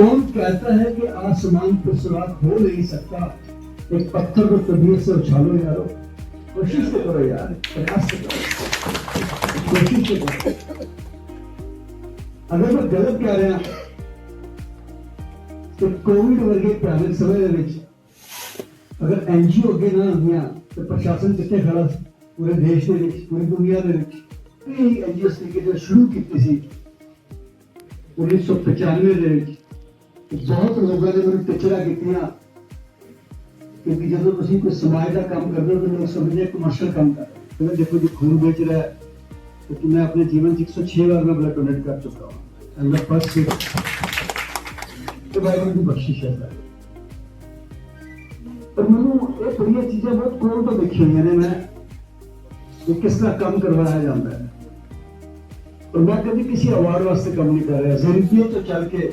कौन कहता है कि आसमान पर सुराख हो नहीं सकता? एक पत्थर को तबीयत से उछालो यारो। कोशिश तो करो यार, प्रयास से करो। कोशिश तो करो। अगर मैं गलत कह रहा तो कोविड वर्गे भयानक समय अगर एनजीओ के ना आंदियाँ तो प्रशासन कितने खड़ा पूरे देश के पूरी दुनिया के एनजीओ तरीके से शुरू की उन्नीस सौ पचानवे ਬਹੁਤ ਲੋਕਾਂ ਨੇ ਮੈਨੂੰ ਟਿਚਰਾ ਕੀਤੀਆਂ ਕਿਉਂਕਿ ਜਦੋਂ ਤੁਸੀਂ ਕੋਈ ਸਮਾਜ ਦਾ ਕੰਮ ਕਰਦੇ ਹੋ ਤਾਂ ਲੋਕ ਸਮਝਦੇ ਕਮਰਸ਼ੀਅਲ ਕੰਮ ਕਰ ਰਹੇ ਹੋ ਕਹਿੰਦੇ ਦੇਖੋ ਜੀ ਖੂਨ ਵੇਚ ਰਿਹਾ ਹੈ तो कि मैं अपने जीवन से 106 बार में ब्लड डोनेट कर चुका हूँ एंड द फर्स्ट तो भाई की बख्शिश है सर पर मैंने ये बड़िया चीजें बहुत कोल तो देखी हुई ने मैं कि किस तरह काम करवाया जाता है और मैं कभी किसी अवार्ड वास्ते काम नहीं कर रहा जिंदगी तो चल के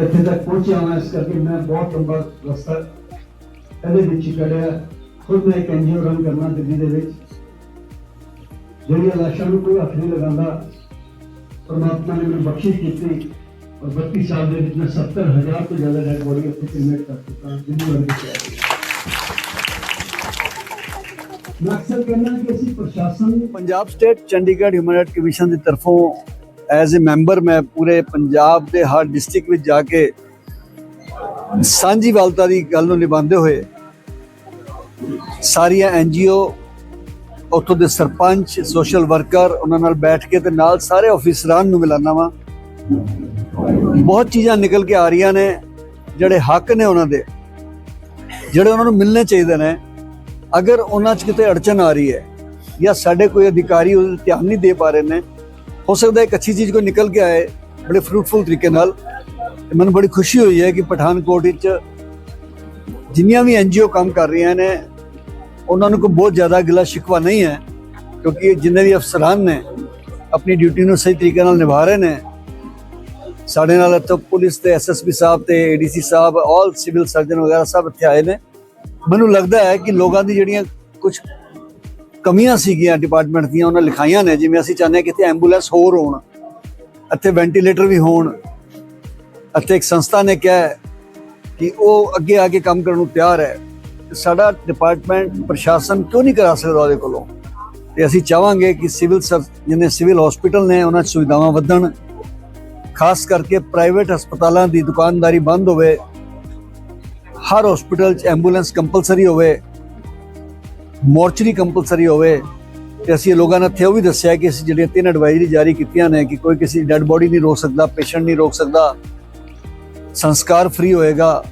ਇੱਥੇ ਤੱਕ ਪਹੁੰਚਿਆ ਹਾਂ, ਇਸ ਕਰਕੇ ਮੈਂ ਬਹੁਤ ਲੰਬਾ ਰਸਤਾ ਇਹਦੇ ਵਿੱਚ ਹੀ ਕੱਢਿਆ ਖੁਦ ਮੈਂ ਇੱਕ ਐਨਜੀਓ ਰਨ ਕਰਨਾ ਦਿੱਲੀ ਦੇ ਵਿੱਚ ਜਿਹੜੀਆਂ ਲਾਸ਼ਾਂ ਨੂੰ ਕੋਈ ਹੱਥ ਨਹੀਂ ਲਗਾਉਂਦਾ, ਪਰਮਾਤਮਾ ਨੇ ਮੈਨੂੰ ਬਖਸ਼ਿਸ਼ ਕੀਤੀ ਔਰ 32 ਸਾਲ ਦੇ ਵਿੱਚ ਮੈਂ 70000 ਤੋਂ ਜ਼ਿਆਦਾ ਡੈਡ ਬੋਡੀ ਉੱਥੇ ਕ੍ਰੀਮੇਟ ਕਰ ਚੁੱਕਾ ਦਿੱਲੀ ਵਰਗੇ ਵਿੱਚ। ਮੈਂ ਅਕਸਰ ਕਹਿੰਦਾ ਕਿ ਅਸੀਂ ਪ੍ਰਸ਼ਾਸਨ Punjab state Chandigarh human right commission ਦੀ ਤਰਫੋਂ ਐਜ਼ ਅ ਮੈਂਬਰ ਮੈਂ ਪੂਰੇ ਪੰਜਾਬ ਦੇ ਹਰ ਡਿਸਟ੍ਰਿਕਟ ਵਿੱਚ ਜਾ ਕੇ ਸਾਂਝੀ ਵਾਲਤਾ ਦੀ ਗੱਲ ਨੂੰ ਨਿਭਾਉਂਦੇ ਹੋਏ ਸਾਰੀਆਂ ਐਨਜੀਓ ਉੱਥੋਂ ਦੇ ਸਰਪੰਚ ਸੋਸ਼ਲ ਵਰਕਰ ਉਹਨਾਂ ਨਾਲ ਬੈਠ ਕੇ ਤੇ ਨਾਲ ਸਾਰੇ ਅਫੀਸਰਾਂ ਨੂੰ ਮਿਲਾਨਾ ਵਾ। ਬਹੁਤ ਚੀਜ਼ਾਂ ਨਿਕਲ ਕੇ ਆ ਰਹੀਆਂ ਨੇ ਜਿਹੜੇ ਹੱਕ ਨੇ ਉਹਨਾਂ ਦੇ, ਜਿਹੜੇ ਉਹਨਾਂ ਨੂੰ ਮਿਲਣੇ ਚਾਹੀਦੇ ਨੇ। ਅਗਰ ਉਹਨਾਂ 'ਚ ਕਿਤੇ ਅੜਚਨ ਆ ਰਹੀ ਹੈ ਜਾਂ ਸਾਡੇ ਕੋਈ ਅਧਿਕਾਰੀ ਉਹਦੇ ਧਿਆਨ ਨਹੀਂ ਦੇ ਪਾ ਰਹੇ ਨੇ ਹੋ ਸਕਦਾ ਹੈ ਇੱਕ ਅੱਛੀ ਚੀਜ਼ ਕੋਈ ਨਿਕਲ ਕੇ ਆਏ, ਬੜੇ ਫਰੂਟਫੁਲ ਤਰੀਕੇ ਨਾਲ। ਤੇ ਮੈਨੂੰ ਬੜੀ ਖੁਸ਼ੀ ਹੋਈ ਹੈ ਕਿ ਪਠਾਨਕੋਟ ਵਿੱਚ ਜਿੰਨੀਆਂ ਵੀ ਐਨਜੀਓ ਕੰਮ ਕਰ ਰਹੀਆਂ ਨੇ, ਉਹਨਾਂ ਨੂੰ ਕੋਈ ਬਹੁਤ ਜ਼ਿਆਦਾ ਗਿਲਾ ਸ਼ਿਕਵਾ ਨਹੀਂ ਹੈ, ਕਿਉਂਕਿ ਜਿੰਨੇ ਵੀ ਅਫਸਰਾਨ ਨੇ, ਆਪਣੀ ਡਿਊਟੀ ਨੂੰ ਸਹੀ ਤਰੀਕੇ ਨਾਲ ਨਿਭਾ ਰਹੇ ਨੇ। ਸਾਡੇ ਨਾਲ ਇੱਥੇ ਪੁਲਿਸ ਤੇ ਐਸਐਸਪੀ ਸਾਹਿਬ ਤੇ ਏਡੀਸੀ ਸਾਹਿਬ ਆਲ ਸਿਵਲ ਸਰਜਨ ਵਗੈਰਾ ਸਭ ਇੱਥੇ ਆਏ ਨੇ। ਮੈਨੂੰ ਲੱਗਦਾ ਹੈ ਕਿ ਲੋਕਾਂ ਦੀ ਜਿਹੜੀਆਂ ਕੁਝ ਕਮੀਆਂ ਸੀਗੀਆਂ ਡਿਪਾਰਟਮੈਂਟ ਦੀਆਂ, ਉਹਨਾਂ ਲਿਖਾਈਆਂ ਨੇ, ਜਿਵੇਂ ਅਸੀਂ ਚਾਹੁੰਦੇ ਹਾਂ ਕਿ ਇੱਥੇ ਐਂਬੂਲੈਂਸ ਹੋਰ ਹੋਣ, ਇੱਥੇ ਵੈਂਟੀਲੇਟਰ ਵੀ ਹੋਣ। ਇੱਥੇ ਇੱਕ ਸੰਸਥਾ ਨੇ ਕਿਹਾ ਕਿ ਉਹ ਅੱਗੇ ਆ ਕੇ ਕੰਮ ਕਰਨ ਨੂੰ ਤਿਆਰ ਹੈ। ਸਾਡਾ ਡਿਪਾਰਟਮੈਂਟ ਪ੍ਰਸ਼ਾਸਨ ਕਿਉਂ ਨਹੀਂ ਕਰਾ ਸਕਦਾ ਉਹਦੇ ਕੋਲੋਂ? ਤੇ ਅਸੀਂ ਚਾਹਾਂਗੇ ਕਿ ਸਿਵਲ ਸਰ ਜਿਹਨੇ ਸਿਵਲ ਹਸਪੀਟਲ ਨੇ, ਉਹਨਾਂ 'ਚ ਸੁਵਿਧਾਵਾਂ ਵਧਣ। ਖਾਸ ਕਰਕੇ ਪ੍ਰਾਈਵੇਟ ਹਸਪਤਾਲਾਂ ਦੀ ਦੁਕਾਨਦਾਰੀ ਬੰਦ ਹੋਵੇ, ਹਰ ਹਸਪੀਟਲ 'ਚ ਐਂਬੂਲੈਂਸ ਕੰਪਲਸਰੀ ਹੋਵੇ ਮੋਰਚਰੀ ਕੰਪਲਸਰੀ ਹੋਵੇ ਤੇ ਅਸੀਂ ਲੋਕਾਂ ਨੇ ਇੱਥੇ ਉਹ ਵੀ ਦੱਸਿਆ ਕਿ ਅਸੀਂ ਜਿਹੜੀਆਂ ਤਿੰਨ ਐਡਵਾਈਜ਼ਰੀ ਜਾਰੀ ਕੀਤੀਆਂ ਨੇ ਕਿ ਕੋਈ ਕਿਸੇ ਡੈੱਡ ਬੋਡੀ ਨਹੀਂ ਰੋਕ ਸਕਦਾ ਪੇਸ਼ੈਂਟ ਨਹੀਂ ਰੋਕ ਸਕਦਾ, ਸੰਸਕਾਰ ਫ੍ਰੀ ਹੋਏਗਾ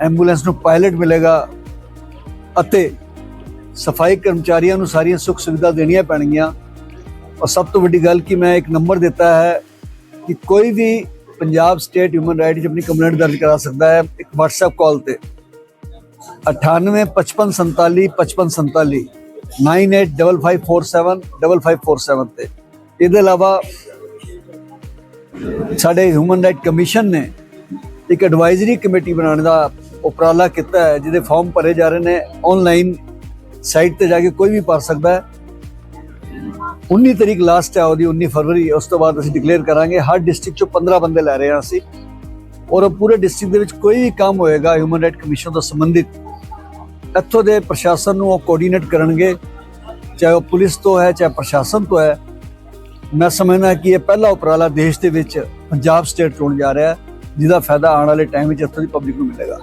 ਐਂਬੂਲੈਂਸ ਨੂੰ ਪਾਇਲਟ ਮਿਲੇਗਾ ਅਤੇ ਸਫ਼ਾਈ ਕਰਮਚਾਰੀਆਂ ਨੂੰ ਸਾਰੀਆਂ ਸੁੱਖ ਸੁਵਿਧਾ ਦੇਣੀਆਂ ਪੈਣਗੀਆਂ। ਔਰ ਸਭ ਤੋਂ ਵੱਡੀ ਗੱਲ ਕਿ ਮੈਂ ਇੱਕ ਨੰਬਰ ਦਿੱਤਾ ਹੈ ਕਿ ਕੋਈ ਵੀ ਪੰਜਾਬ ਸਟੇਟ ਹਿਊਮਨ ਰਾਈਟਸ ਆਪਣੀ ਕੰਪਲੇਂਟ ਦਰਜ ਕਰਾ ਸਕਦਾ ਹੈ ਇੱਕ WhatsApp ਕਾਲ ਤੇ। 98 55 47 55 47 9855475547 ਤੇ। ਇਹਦੇ ਇਲਾਵਾ ਸਾਡੇ ਹਿਊਮਨ ਰਾਈਟ ਕਮਿਸ਼ਨ ਨੇ ਇੱਕ ਐਡਵਾਈਜ਼ਰੀ ਕਮੇਟੀ ਬਣਾਉਣ ਦਾ ਉਪਰਾਲਾ ਕੀਤਾ ਹੈ, ਜਿਹਦੇ ਫਾਰਮ ਭਰੇ ਜਾ ਰਹੇ ਨੇ। ਆਨਲਾਈਨ ਸਾਈਟ ਤੇ ਜਾ ਕੇ ਕੋਈ ਵੀ ਭਰ ਸਕਦਾ ਹੈ। 19 ਤਰੀਕ ਲਾਸਟ ਹੈ, ਉਹਦੀ 19 ਫਰਵਰੀ, ਉਸ ਤੋਂ ਬਾਅਦ ਅਸੀਂ ਡਿਕਲੇਅਰ ਕਰਾਂਗੇ। ਹਰ ਡਿਸਟ੍ਰਿਕਟ ਚੋਂ 15 ਬੰਦੇ ਲੈ ਰਹੇ ਹਾਂ ਅਸੀਂ। ਔਰ ਉਹ ਪੂਰੇ ਡਿਸਟ੍ਰਿਕਟ ਦੇ ਵਿੱਚ ਕੋਈ ਵੀ ਕੰਮ ਹੋਏਗਾ ਹਿਊਮਨ ਰਾਈਟ ਕਮਿਸ਼ਨ ਤੋਂ ਸੰਬੰਧਿਤ, ਇੱਥੋਂ ਦੇ ਪ੍ਰਸ਼ਾਸਨ ਨੂੰ ਉਹ ਕੋਆਰਡੀਨੇਟ ਕਰਨਗੇ, ਚਾਹੇ ਉਹ ਪੁਲਿਸ ਤੋਂ ਹੈ, ਚਾਹੇ ਪ੍ਰਸ਼ਾਸਨ ਤੋਂ ਹੈ। ਮੈਂ ਸਮਝਦਾ ਕਿ ਇਹ ਪਹਿਲਾ ਉਪਰਾਲਾ ਦੇਸ਼ ਦੇ ਵਿੱਚ ਪੰਜਾਬ ਸਟੇਟ ਚੋਣ ਜਾ ਰਿਹਾ ਹੈ, ਜਿਹਦਾ ਫਾਇਦਾ ਆਉਣ ਵਾਲੇ ਟਾਈਮ ਵਿੱਚ ਇੱਥੋਂ ਦੀ ਪਬਲਿਕ ਨੂੰ ਮਿਲੇਗਾ।